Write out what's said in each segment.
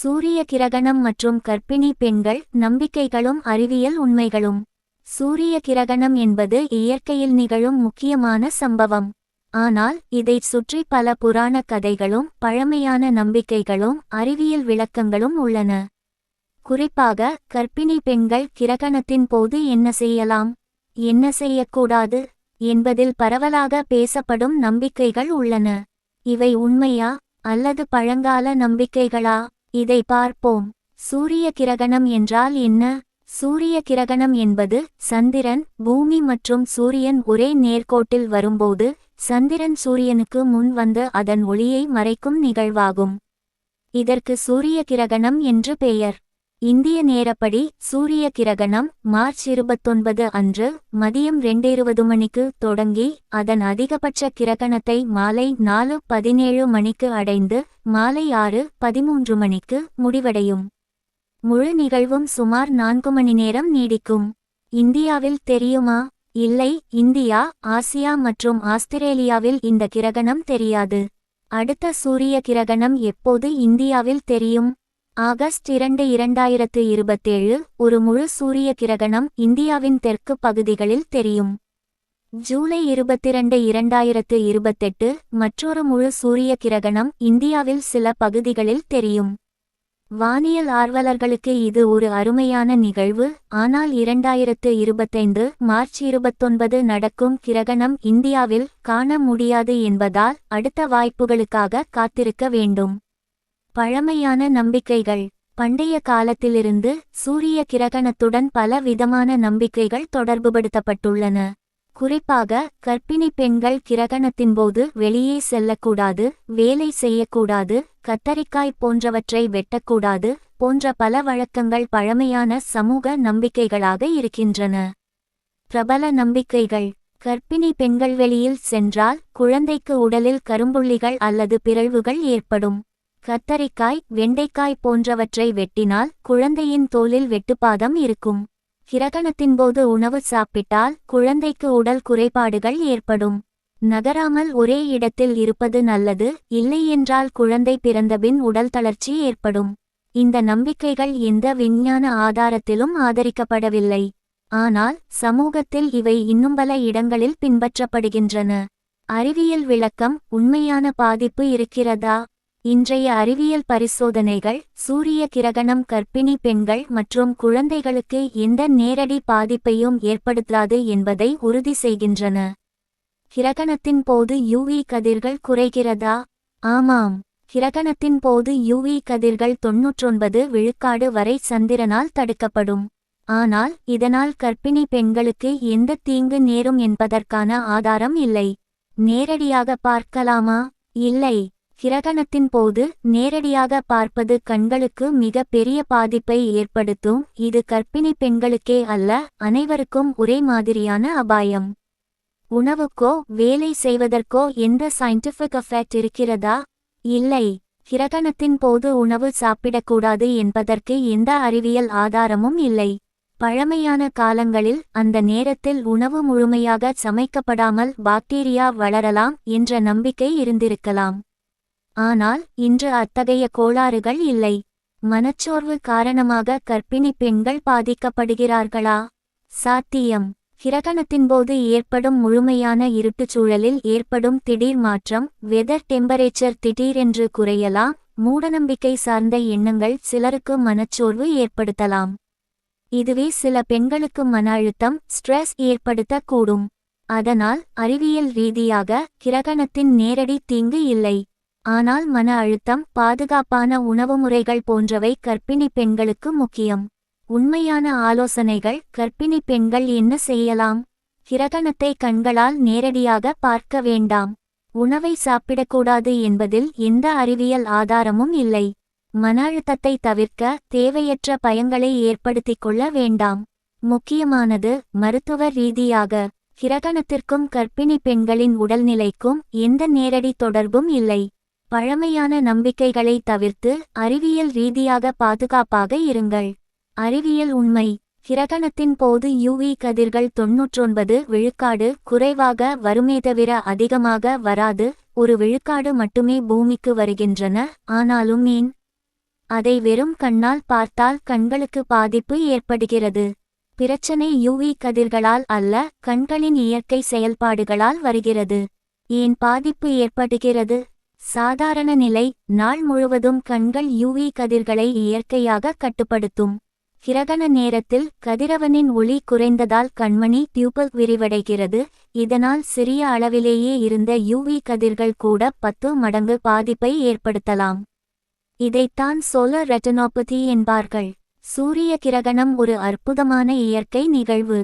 சூரிய கிரகணம் மற்றும் கர்ப்பிணி பெண்கள் நம்பிக்கைகளும் அறிவியல் உண்மைகளும். சூரிய கிரகணம் என்பது இயற்கையில் நிகழும் முக்கியமான சம்பவம். ஆனால் இதைச் சுற்றி பல புராணக் கதைகளும் பழமையான நம்பிக்கைகளும் அறிவியல் விளக்கங்களும் உள்ளன. குறிப்பாக கர்ப்பிணி பெண்கள் கிரகணத்தின் போது என்ன செய்யலாம்? என்ன செய்யக்கூடாது? என்பதில் பரவலாக பேசப்படும் நம்பிக்கைகள் உள்ளன. இவை உண்மையா? அல்லது பழங்கால நம்பிக்கைகளா? இதை பார்ப்போம். சூரிய கிரகணம் என்றால் என்ன? சூரிய கிரகணம் என்பது சந்திரன் பூமி மற்றும் சூரியன் ஒரே நேர்கோட்டில் வரும்போது சந்திரன் சூரியனுக்கு முன் வந்து அதன் ஒளியை மறைக்கும் நிகழ்வாகும். இதற்கு சூரிய கிரகணம் என்று பெயர். இந்திய நேரப்படி சூரிய கிரகணம் மார்ச் இருபத்தொன்பது அன்று மதியம் ரெண்டு இருபது மணிக்கு தொடங்கி அதன் அதிகபட்ச கிரகணத்தை மாலை நாலு பதினேழு மணிக்கு அடைந்து மாலை ஆறு பதிமூன்று மணிக்கு முடிவடையும். முழு நிகழ்வும் சுமார் நான்கு மணி நேரம் நீடிக்கும். இந்தியாவில் தெரியுமா? இல்லை. இந்தியா ஆசியா மற்றும் ஆஸ்திரேலியாவில் இந்த கிரகணம் தெரியாது. அடுத்த சூரிய கிரகணம் எப்போது இந்தியாவில் தெரியும்? ஆகஸ்ட் இரண்டு இரண்டாயிரத்து இருபத்தேழு ஒரு முழு சூரிய கிரகணம் இந்தியாவின் தெற்கு பகுதிகளில் தெரியும். ஜூலை இருபத்திரண்டு இரண்டாயிரத்து இருபத்தெட்டு மற்றொரு முழு சூரிய கிரகணம் இந்தியாவில் சில பகுதிகளில் தெரியும். வானியல் ஆர்வலர்களுக்கு இது ஒரு அருமையான நிகழ்வு ஆனால் இரண்டாயிரத்து இருபத்தைந்து மார்ச் இருபத்தொன்பது நடக்கும் கிரகணம் இந்தியாவில் காண முடியாது என்பதால் அடுத்த வாய்ப்புகளுக்காக காத்திருக்க வேண்டும். பழமையான நம்பிக்கைகள். பண்டைய காலத்திலிருந்து சூரிய கிரகணத்துடன் பல விதமான நம்பிக்கைகள் தொடர்புபடுத்தப்பட்டுள்ளன. குறிப்பாக கர்ப்பிணி பெண்கள் கிரகணத்தின்போது வெளியே செல்லக்கூடாது வேலை செய்யக்கூடாது கத்தரிக்காய் போன்றவற்றை வெட்டக்கூடாது போன்ற பல வழக்கங்கள் பழமையான சமூக நம்பிக்கைகளாக இருக்கின்றன. பிரபல நம்பிக்கைகள். கர்ப்பிணி பெண்கள் வெளியில் சென்றால் குழந்தைக்கு உடலில் கரும்புள்ளிகள் அல்லது பிறழ்வுகள் ஏற்படும். கத்தரிக்காய் வெண்டைக்காய் போன்றவற்றை வெட்டினால் குழந்தையின் தோலில் வெட்டுப்பாதம் இருக்கும். கிரகணத்தின்போது உணவு சாப்பிட்டால் குழந்தைக்கு உடல் குறைபாடுகள் ஏற்படும். நகராமல் ஒரே இடத்தில் இருப்பது நல்லது இல்லையென்றால் குழந்தை பிறந்தபின் உடல் தளர்ச்சி ஏற்படும். இந்த நம்பிக்கைகள் எந்த விஞ்ஞான ஆதாரத்திலும் ஆதரிக்கப்படவில்லை. ஆனால் சமூகத்தில் இவை இன்னும் பல இடங்களில் பின்பற்றப்படுகின்றன. அறிவியல் விளக்கம் உண்மையான பாதிப்பு இருக்கிறதா? இன்றைய அறிவியல் பரிசோதனைகள் சூரிய கிரகணம் கர்ப்பிணி பெண்கள் மற்றும் குழந்தைகளுக்கு எந்த நேரடி பாதிப்பையும் ஏற்படுத்தாது என்பதை உறுதி செய்கின்றன. கிரகணத்தின் போது யூவி கதிர்கள் குறைகிறதா? ஆமாம். கிரகணத்தின் போது யூவி கதிர்கள் தொன்னூற்றொன்பது விழுக்காடு வரை சந்திரனால் தடுக்கப்படும். ஆனால் இதனால் கர்ப்பிணி பெண்களுக்கு எந்த தீங்கு நேரும் என்பதற்கான ஆதாரம் இல்லை. நேரடியாக பார்க்கலாமா? இல்லை. கிரகணத்தின் போது நேரடியாக பார்ப்பது கண்களுக்கு மிக பெரிய பாதிப்பை ஏற்படுத்தும். இது கர்ப்பிணி பெண்களுக்கே அல்ல அனைவருக்கும் ஒரே மாதிரியான அபாயம். உணவுக்கோ வேலை செய்வதற்கோ எந்த சயின்டிஃபிக் எஃபெக்ட் இருக்கிறதா? இல்லை. கிரகணத்தின் போது உணவு சாப்பிடக்கூடாது என்பதற்கு எந்த அறிவியல் ஆதாரமும் இல்லை. பழமையான காலங்களில் அந்த நேரத்தில் உணவு முழுமையாக சமைக்கப்படாமல் பாக்டீரியா வளரலாம் என்ற நம்பிக்கை இருந்திருக்கலாம். ஆனால் இன்று அத்தகைய கோளாறுகள் இல்லை. மனச்சோர்வு காரணமாக கர்ப்பிணி பெண்கள் பாதிக்கப்படுகிறார்களா? சாத்தியம். கிரகணத்தின்போது ஏற்படும் முழுமையான இருட்டுச் சூழலில் ஏற்படும் திடீர் மாற்றம் வெதர் டெம்பரேச்சர் திடீரென்று குறையலாம் மூடநம்பிக்கை சார்ந்த எண்ணங்கள் சிலருக்கு மனச்சோர்வு ஏற்படுத்தலாம். இதுவே சில பெண்களுக்கு மன அழுத்தம் ஸ்ட்ரெஸ் ஏற்படுத்தக்கூடும். அதனால் அறிவியல் ரீதியாக கிரகணத்தின் நேரடி தீங்கு இல்லை. ஆனால் மன அழுத்தம் பாதுகாப்பான உணவு முறைகள் போன்றவை கர்ப்பிணி பெண்களுக்கு முக்கியம். உண்மையான ஆலோசனைகள் கர்ப்பிணி பெண்கள் என்ன செய்யலாம்? கிரகணத்தை கண்களால் நேரடியாக பார்க்க வேண்டாம். உணவை சாப்பிடக்கூடாது என்பதில் எந்த அறிவியல் ஆதாரமும் இல்லை. மன அழுத்தத்தை தவிர்க்க தேவையற்ற பயங்களை ஏற்படுத்திக் கொள்ள வேண்டாம். முக்கியமானது மருத்துவ ரீதியாக கிரகணத்திற்கும் கர்ப்பிணி பெண்களின் உடல்நிலைக்கும் எந்த நேரடி தொடர்பும் இல்லை. பழமையான நம்பிக்கைகளை தவிர்த்து அறிவியல் ரீதியாக பாதுகாப்பாக இருங்கள். அறிவியல் உண்மை. கிரகணத்தின் போது யூவி கதிர்கள் தொன்னூற்றொன்பது விழுக்காடு குறைவாக வருமே தவிர அதிகமாக வராது. ஒரு விழுக்காடு மட்டுமே பூமிக்கு வருகின்றன. ஆனாலும் ஏன்? அதை வெறும் கண்ணால் பார்த்தால் கண்களுக்கு பாதிப்பு ஏற்படுகிறது. பிரச்சனை யூவி கதிர்களால் அல்ல கண்களின் இயற்கை செயல்பாடுகளால் வருகிறது. ஏன் பாதிப்பு ஏற்படுகிறது? சாதாரண நிலை நாள் முழுவதும் கண்கள் யூவி கதிர்களை இயற்கையாக கட்டுப்படுத்தும். கிரகண நேரத்தில் கதிரவனின் ஒளி குறைந்ததால் கண்மணி டியூபல் விரிவடைகிறது. இதனால் சிறிய அளவிலேயே இருந்த யூவி கதிர்கள் கூட பத்து மடங்கு பாதிப்பை ஏற்படுத்தலாம். இதைத்தான் சோலர் ரெட்டனோபதி என்பார்கள். சூரிய கிரகணம் ஒரு அற்புதமான இயற்கை நிகழ்வு.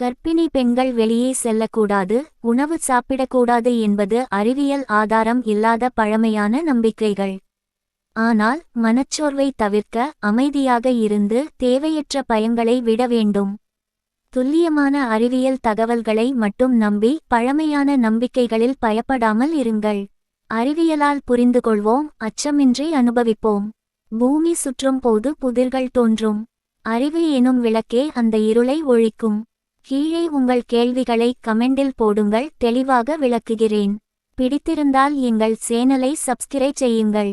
கர்ப்பிணி பெண்கள் வெளியே செல்லக்கூடாது உணவு சாப்பிடக்கூடாது என்பது அறிவியல் ஆதாரம் இல்லாத பழமையான நம்பிக்கைகள். ஆனால் மனச்சோர்வை தவிர்க்க அமைதியாக இருந்து தேவையற்ற பயங்களை விட வேண்டும். துல்லியமான அறிவியல் தகவல்களை மட்டும் நம்பி பழமையான நம்பிக்கைகளில் பயப்படாமல் இருங்கள். அறிவியலால் புரிந்து கொள்வோம் அச்சமின்றி அனுபவிப்போம். பூமி சுற்றும் போது புதிர்கள் தோன்றும். அறிவு எனும் விளக்கே அந்த இருளை ஒழிக்கும். கீழே உங்கள் கேள்விகளை கமெண்டில் போடுங்கள் தெளிவாக விளக்குகிறேன். பிடித்திருந்தால் எங்கள் சேனலை சப்ஸ்கிரைப் செய்யுங்கள்.